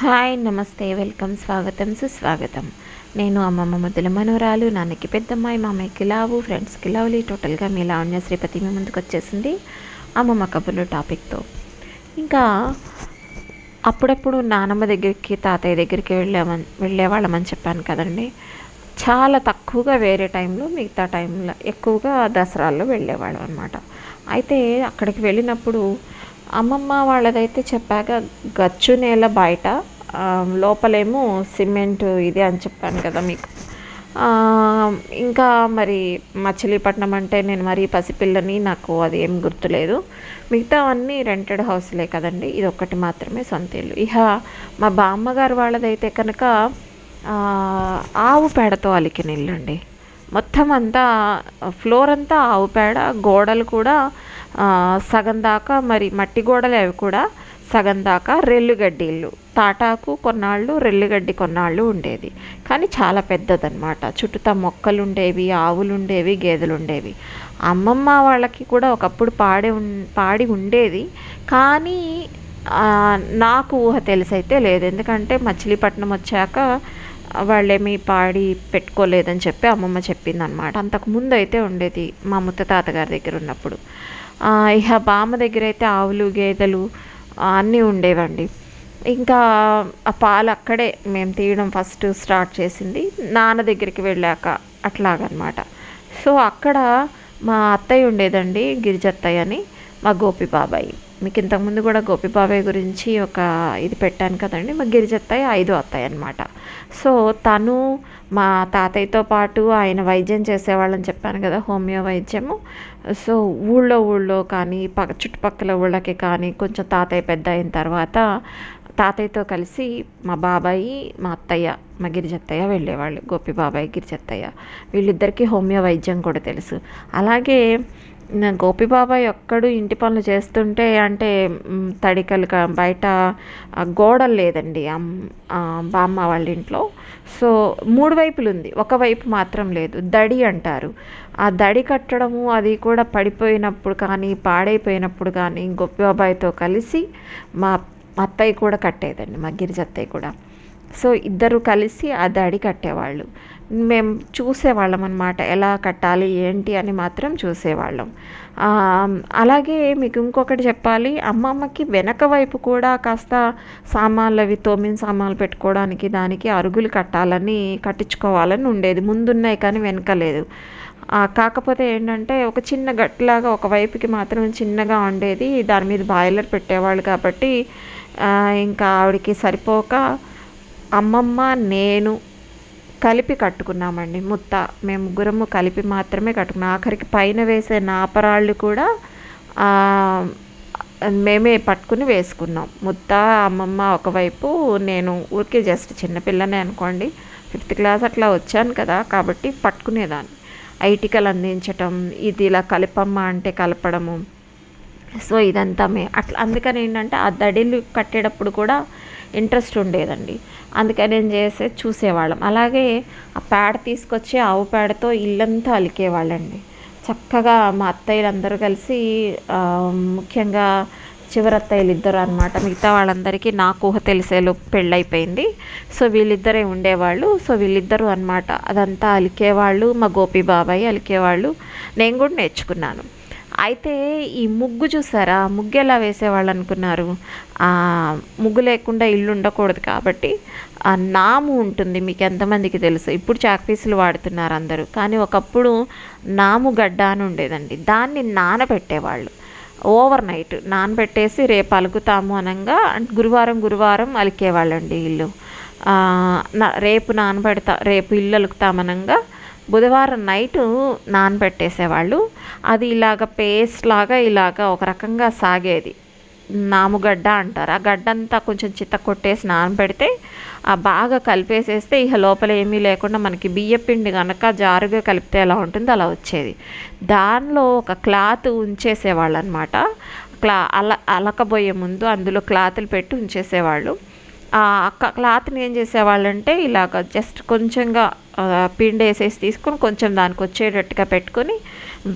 Hi నమస్తే welcome స్వాగతం సుస్వాగతం. నేను అమ్మమ్మ ముద్దుల మనోరాలు నాన్నకి పెద్దమ్మాయి మామయ్యకి లావు ఫ్రెండ్స్కి లవ్లీ టోటల్గా మీ లావణ్య శ్రీపతి మీ ముందుకు వచ్చేసింది అమ్మమ్మ కబుర్లు టాపిక్తో. ఇంకా అప్పుడప్పుడు నానమ్మ దగ్గరికి తాతయ్య దగ్గరికి వెళ్ళామని వెళ్ళేవాళ్ళమని చెప్పాను కదండి. చాలా తక్కువగా వేరే టైంలో మిగతా టైంలో ఎక్కువగా దసరాల్లో వెళ్ళేవాళ్ళం అనమాట అయితే అక్కడికి వెళ్ళినప్పుడు అమ్మమ్మ వాళ్ళదైతే చెప్పాక గచ్చు నేల బయట లోపలేమో సిమెంట్ ఇది అని చెప్పాను కదా మీకు. ఇంకా మరి మచిలీపట్నం అంటే నేను మరీ పసిపిల్లని నాకు అది ఏం గుర్తులేదు. మిగతా అన్నీ రెంటెడ్ హౌస్లే కదండి ఇది ఒక్కటి మాత్రమే సొంత ఇల్లు. ఇహ మా బామ్మగారు వాళ్ళదైతే కనుక ఆవు పేడతో అలికిన ఇల్లు అండి మొత్తం అంతా ఫ్లోర్ అంతా ఆవు పేడ గోడలు కూడా సగం దాకా మరి మట్టి గోడలు అవి కూడా సగం దాకా రెల్లుగడ్డి ఇల్లు తాటాకు కొన్నాళ్ళు రెల్లుగడ్డి కొన్నాళ్ళు ఉండేది. కానీ చాలా పెద్దదనమాట చుట్టూతా మొక్కలు ఉండేవి ఆవులు ఉండేవి గేదెలు ఉండేవి అమ్మమ్మ వాళ్ళకి కూడా ఒకప్పుడు పాడే ఉన్ పాడి ఉండేది. కానీ నాకు ఊహ తెలిసైతే లేదు. ఎందుకంటే మచిలీపట్నం వచ్చాక వాళ్ళేమీ పాడి పెట్టుకోలేదని చెప్పి అమ్మమ్మ చెప్పింది అనమాట అంతకు ముందు అయితే ఉండేది మా ముత్త తాతగారి దగ్గర ఉన్నప్పుడు. ఇక ఇహ బామ్మ దగ్గర అయితే ఆవులు గేదెలు అన్నీ ఉండేవండి. ఇంకా ఆ పాలు అక్కడే మేము తీయడం ఫస్ట్ స్టార్ట్ చేసింది. నాన్న దగ్గరికి వెళ్ళాక అట్లాగనమాట సో అక్కడ మా అత్తయ్య ఉండేదండి గిరిజత్తయ్య అని మా గోపి బాబాయ్. మీకు ఇంతకుముందు కూడా గోపి బాబాయ్ గురించి ఒక ఇది పెట్టాను కదండి మా గిరిజత్తయ్య ఐదో అత్తాయి అనమాట సో తను మా తాతయ్యతో పాటు ఆయన వైద్యం చేసేవాళ్ళని చెప్పాను కదా హోమియో వైద్యము. సో ఊళ్ళో ఊళ్ళో కానీ పక్క చుట్టుపక్కల ఊళ్ళకి కానీ కొంచెం తాతయ్య పెద్ద అయిన తర్వాత తాతయ్యతో కలిసి మా బాబాయి మా అత్తయ్య మా గిరిజత్తయ్య వెళ్ళేవాళ్ళు గోపి బాబాయ్ గిరిజత్తయ్య వీళ్ళిద్దరికీ హోమియో వైద్యం కూడా తెలుసు. అలాగే నా గోపి బాబాయ్ ఒక్కడు ఇంటి పనులు చేస్తుంటే అంటే తడికలు బయట గోడలు లేదండి. అమ్- బామ్మ వాళ్ళ ఇంట్లో. సో మూడు వైపులు ఉంది ఒక వైపు మాత్రం లేదు. దడి అంటారు. ఆ దడి కట్టడము అది కూడా పడిపోయినప్పుడు కానీ పాడైపోయినప్పుడు కానీ గోపి బాబాయ్తో కలిసి మా మా అత్తయ్య కూడా కట్టేదండి. మా గిరిజత్తయ్య కూడా. సో ఇద్దరు కలిసి ఆ దడి కట్టేవాళ్ళు. మేము చూసేవాళ్ళం అనమాట ఎలా కట్టాలి ఏంటి అని మాత్రం చూసేవాళ్ళం. అలాగే మీకు ఇంకొకటి చెప్పాలి. అమ్మమ్మకి వెనక వైపు కూడా కాస్త సామాన్లు అవి తోమిన సామాన్లు పెట్టుకోవడానికి దానికి అరుగులు కట్టాలని కట్టించుకోవాలని ఉండేది. ముందున్నాయి కానీ వెనక లేదు. కాకపోతే ఏంటంటే ఒక చిన్న గట్లాగా ఒక వైపుకి మాత్రం చిన్నగా ఉండేది. దాని మీద బాయిలర్ పెట్టేవాళ్ళు కాబట్టి ఇంకా ఆవిడకి సరిపోక అమ్మమ్మ నేను కలిపి కట్టుకున్నామండి. ముత్త మేము ముగ్గురము కలిపి మాత్రమే కట్టుకున్నాం. ఆఖరికి పైన వేసే నాపరాళ్ళు కూడా మేమే పట్టుకుని వేసుకున్నాం. ముత్త అమ్మమ్మ ఒకవైపు నేను ఊరికే జస్ట్ చిన్నపిల్లనే అనుకోండి. ఫిఫ్త్ క్లాస్ అట్లా వచ్చాను కదా కాబట్టి పట్టుకునేదాన్ని. ఐటికలు అందించటం ఇది ఇలా కలిపమ్మ అంటే కలపడము. సో ఇదంతా మే అట్లా అందుకని ఏంటంటే ఆ దడిలు కట్టేటప్పుడు కూడా ఇంట్రెస్ట్ ఉండేదండి. అందుకని ఏం చేసే చూసేవాళ్ళం. అలాగే ఆ పేడ తీసుకొచ్చి ఆవు పేడతో ఇల్లంతా అలికేవాళ్ళండి. చక్కగా మా అత్తయ్యలు అందరూ కలిసి ముఖ్యంగా చివరత్తయ్యలు ఇద్దరు అనమాట మిగతా వాళ్ళందరికీ నాకు ఊహ తెలిసేలో పెళ్ళైపోయింది సో వీళ్ళిద్దరే ఉండేవాళ్ళు. సో వీళ్ళిద్దరూ అనమాట అదంతా అలికేవాళ్ళు. మా గోపి బాబాయ్ అలికేవాళ్ళు. నేను కూడా నేర్చుకున్నాను. అయితే ఈ ముగ్గు చూసారా? ముగ్గు ఎలా వేసేవాళ్ళు అనుకున్నారు ముగ్గు లేకుండా ఇల్లు ఉండకూడదు కాబట్టి ఆ నాము ఉంటుంది మీకు ఎంతమందికి తెలుసు. ఇప్పుడు చాక్పీసులు వాడుతున్నారు అందరూ. కానీ ఒకప్పుడు నాము గడ్డ అని ఉండేదండి. దాన్ని నానబెట్టేవాళ్ళు. ఓవర్ నైట్ నానబెట్టేసి రేపు అలుకుతాము అనగా గురువారం గురువారం అలికేవాళ్ళండి ఇల్లు. రేపు నానబెడతా రేపు ఇల్లు అలుకుతామనంగా బుధవారం నైట్ నానబెట్టేసేవాళ్ళు. అది ఇలాగ పేస్ట్ లాగా ఇలాగ ఒక రకంగా సాగేది. నాముగడ్డ అంటారు. ఆ గడ్డ అంతా కొంచెం చిత్త కొట్టేసి నానబెడితే ఆ బాగా కలిపేసేస్తే ఇక లోపల ఏమీ లేకుండా మనకి బియ్యపిండి కనుక జారుగా కలిపితే ఎలా ఉంటుందో అలా వచ్చేది. దానిలో ఒక క్లాత్ ఉంచేసేవాళ్ళు అనమాట క్లా అల అలకబోయే ముందు అందులో క్లాతులు పెట్టి ఉంచేసేవాళ్ళు. ఆ క్లాత్ని ఏం చేసేవాళ్ళంటే ఇలాగ జస్ట్ కొంచెంగా పిండి వేసేసి తీసుకొని కొంచెం దానికి వచ్చేటట్టుగా పెట్టుకొని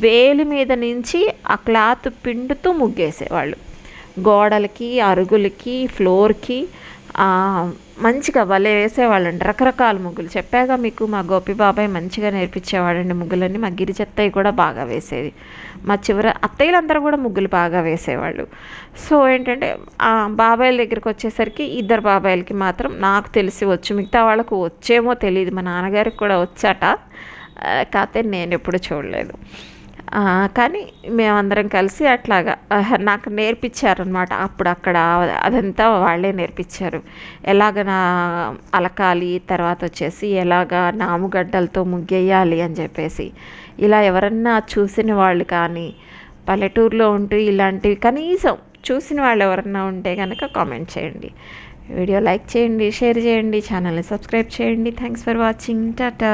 వేలి మీద నుంచి ఆ క్లాత్ పిండుతూ ముగ్గేసేవాళ్ళు. గోడలకి అరుగులకి ఫ్లోర్కి మంచిగా భలే వేసేవాళ్ళండి. రకరకాల ముగ్గులు. చెప్పాగా మీకు మా గోపి బాబాయ్ మంచిగా నేర్పించేవాడండి ముగ్గులన్నీ. మా గిరిజత్తయ్య కూడా బాగా వేసేది. మా చివర అత్తయ్యలందరూ కూడా ముగ్గులు బాగా వేసేవాళ్ళు. సో ఏంటంటే ఆ బాబాయిల దగ్గరికి వచ్చేసరికి ఇద్దరు బాబాయిలకి మాత్రం నాకు తెలిసి వచ్చు మిగతా వాళ్ళకు వచ్చేమో తెలియదు మా నాన్నగారికి కూడా వచ్చాట. కాకపోతే నేను ఎప్పుడు చూడలేదు. కానీ మేమందరం కలిసి అట్లాగా నాకు నేర్పించారనమాట అప్పుడు అక్కడ అదంతా వాళ్ళే నేర్పించారు. ఎలాగ నా అలకాలి తర్వాత వచ్చేసి ఎలాగ నాముగడ్డలతో ముగ్గేయాలి అని చెప్పేసి. ఇలా ఎవరన్నా చూసిన వాళ్ళు కానీ పల్లెటూరులో ఉంటూ ఇలాంటివి కనీసం చూసిన వాళ్ళు ఎవరన్నా ఉంటే కనుక కామెంట్ చేయండి. వీడియో లైక్ చేయండి షేర్ చేయండి ఛానల్ని సబ్స్క్రైబ్ చేయండి. Thanks for watching. టాటా.